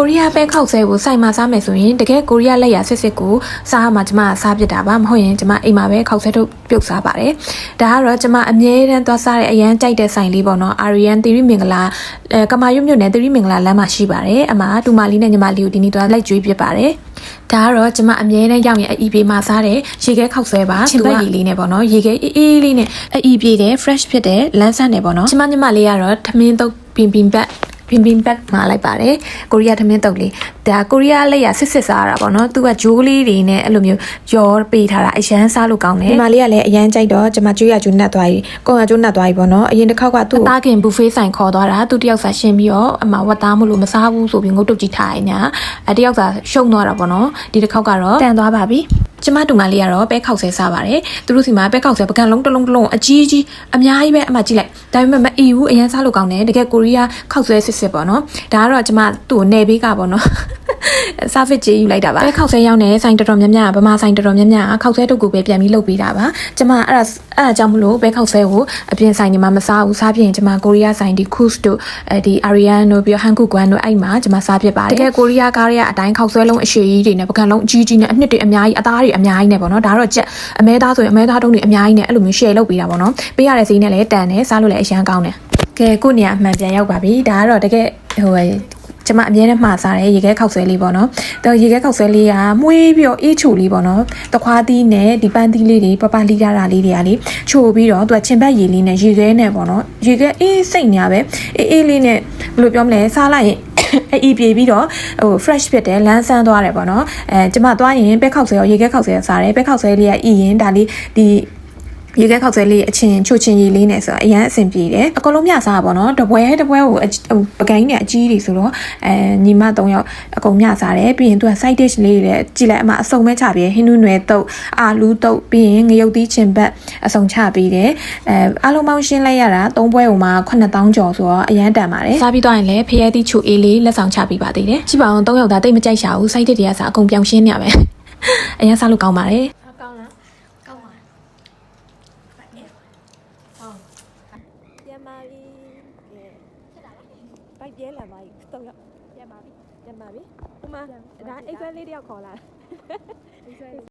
ကိုရီးယားပဲခောက်ဆဲကိုစိုက်မှာစားမယ်ဆိုရင်တကယ်ကိုရီးယားလက်ရစစ်စစ်ကိုစားမှာကျမကစားပြစ်တာပါမဟုတ်ရင်ကျမအိမ်မှာပဲခောက်ဆဲထုတ်ပြုတ်စားပါတယ်ဒါကတော့ကျမအမြဲတမ်းသွားစားတဲ့အရန်ကြိုက်တဲ့ဆိုင်လေးပေါ့နော်အာရီယန်သီရိမင်္ဂလာအဲကမာရွတ်မြို့နယ်သီရိမင်္ဂလာလမ်းမှာရှိပါတယ်အမတူမလေးနဲ့ညီမလေးကိုဒီနေ့သွားလိုက်ကြွေးပြစ်ပါတယ်ဒါကတော့ကျမအမြဲတမ်းရောက်ရင်အီပြေမှာစားတဲ့ရေခဲခောက်ဆဲပါချင်းပတ်ရည်လေးနဲ့ပေါ့နော်ရေခဲအေးအေးလေးနဲ့အီပြေတဲ့ fresh ဖြစ်တဲ့လန်းဆန်းနဲ့ပေါ့နော်ကျမညီမလေးကတော့ထမင်းတုပ်ပင်ပင်ပတ် ပင်ပင်ဘက်မှာလိုက်ပါတယ်ကိုရီးယားသမင်းတုပ်လေးဒါကိုရီးယားလက်ရစစ်စစ်စားရတာပေါ့နော်သူကဂျိုးလေးတွေနဲ့အဲ့လိုမျိုးရောပေးထားတာအရန်စားလို့ကောင်းတယ်ဒီမလေးကလည်းအရန်ကြိုက်တော့ကျွန်မကျွေးရကျွေးနှက်သွားပြီကိုရကျွေးနှက်သွားပြီပေါ့နော်အရင်တစ်ခေါက်ကသူ့အသားခင်ဘူဖေးဆိုင်ခေါ်သွားတာသူတယောက်စာရှင်းပြီးတော့အမဝတ်သားမလို့မစားဘူးဆိုပြီးငုတ်တုတ်ကြီးထားရညာအဲတယောက်စာရှုံသွားတာပေါ့နော်ဒီတစ်ခေါက်ကတော့တန်သွားပါပြီ ကျမတူမလေးကတော့ပဲခောက်ဆဲစားပါတယ်သူတို့စီမှာပဲခောက်ဆဲပကံလုံးတစ်လုံးတစ်လုံးအကြီးကြီးအများကြီးပဲအမကြည့်လိုက်ဒါပေမဲ့မအီဘူးအရန်စားလို့ကောင်းတယ်တကယ်ကိုရီးယားခောက်ဆဲစစ်စစ်ပေါ့နော်ဒါကတော့ကျမသူ့ကိုနေပေးကပေါ့နော် စားဖစ်ကြီးယူလိုက်တာပါပဲခောက်ဆဲရောက်နေဆိုင်တော်တော်များများဗမာဆိုင်တော်တော်များများခောက်ဆဲတုတ်ကိုပဲပြန်ပြီးလုပ်ပေးတာပါကျမအဲ့ဒါအဲ့ဒါကြောင့်မလို့ပဲခောက်ဆဲကိုအပြင်ဆိုင်တွေမှာမစားဘူးစားပြရင်ကျမကိုရီးယားဆိုင်ဒီ Kus တို့အဲဒီ Arian တို့ပြီးတော့ Hanku Gwan တို့အဲ့မှာကျမစားဖြစ်ပါတယ်တကယ်ကိုရီးယားကားတွေကအတိုင်းခောက်ဆဲလုံးအရှိကြီးတွေနဲ့ပကံလုံးအကြီးကြီးနဲ့အနှစ်တွေအများကြီးအသားတွေအများကြီးနဲ့ပေါ့နော်ဒါတော့ကြက်အမဲသားဆိုရင်အမဲသားတုံးတွေအများကြီးနဲ့အဲ့လိုမျိုး share လုပ်ပေးတာပေါ့နော်ပေးရတဲ့ဈေးနဲ့လည်းတန်တယ်စားလို့လည်းအရန်ကောင်းတယ်ကဲကိုနေရာအမှန်ပြန်ရောက်ပါပြီဒါကတော့တကယ်ဟို ကျမအမြဲတမ်းမှားစားတယ်ရေခဲခောက်ဆွဲလေးပေါ့နော်။တော့ရေခဲခောက်ဆွဲလေးကမှုေးပြီးတော့အေးချိုလေးပေါ့နော်။တခွားသီးနဲ့ဒီပန်းသီးလေးတွေပပလီရတာလေးတွေကလေချိုပြီးတော့သူကချင်ဘက်ရည်လေးနဲ့ရေခဲနဲ့ပေါ့နော်။ရေခဲအေးစိတ်ညာပဲအေးအေးလေးနဲ့ဘယ်လိုပြောမလဲစားလိုက်ရင်အေးပြေပြီးတော့ဟို fresh ဖြစ်တယ်လန်းဆန်းသွားတယ်ပေါ့နော်အဲကျမသွားရင်ပဲခောက်ဆွဲရောရေခဲခောက်ဆွဲရောစားတယ်ပဲခောက်ဆွဲလေးကဤရင်ဒါလေးဒီ ရေခဲခောက်ဆွဲလေးအချင်းချိုချင်းရည်လေးနဲ့ဆိုတော့အရန်အဆင်ပြေတယ်အကုန်လုံးမျှစားတာပေါ့နော်တပွဲတပွဲကိုအဟိုပကိုင်းနဲ့အကြီးတွေဆိုတော့အဲညီမ၃ယောက်အကုန်မျှစားတယ်ပြီးရင်သူက side dish လေးတွေကြည့်လိုက်အမအစုံမဲချပြီးဟင်းနူးနွယ်တုပ်အာလူတုပ်ပြီးရင်ငရုတ်သီးချင်ဘက်အစုံချပြီးတယ်အဲအားလုံးပေါင်းရှင်းလိုက်ရတာ၃ပွဲဟိုမှာ9000ကျော်ဆိုတော့အရန်တန်ပါတယ်စားပြီးတော့ရင်လည်းဖရဲသီးချိုအေးလေးလက်ဆောင်ချပြီးပါသေးတယ်ကြည့်ပါအောင်၃ယောက်သားတိတ်မကြိုက်ရှာဘူး side dish တွေကစားအကုန်ပြောင်းရှင်းနေရပဲအရန်စားလို့ကောင်းပါတယ် ကောင်းလားကောင်းပါ ပြန်ပါပြီဖြစ်တာလားဘိုက်ပြဲလာပါပြီတော့ရောက်ပြန်ပါပြီပြန်ပါပြီဥမာဒါအိတ်ဆွဲလေးတယောက်ခေါ်လာဒီဆွဲ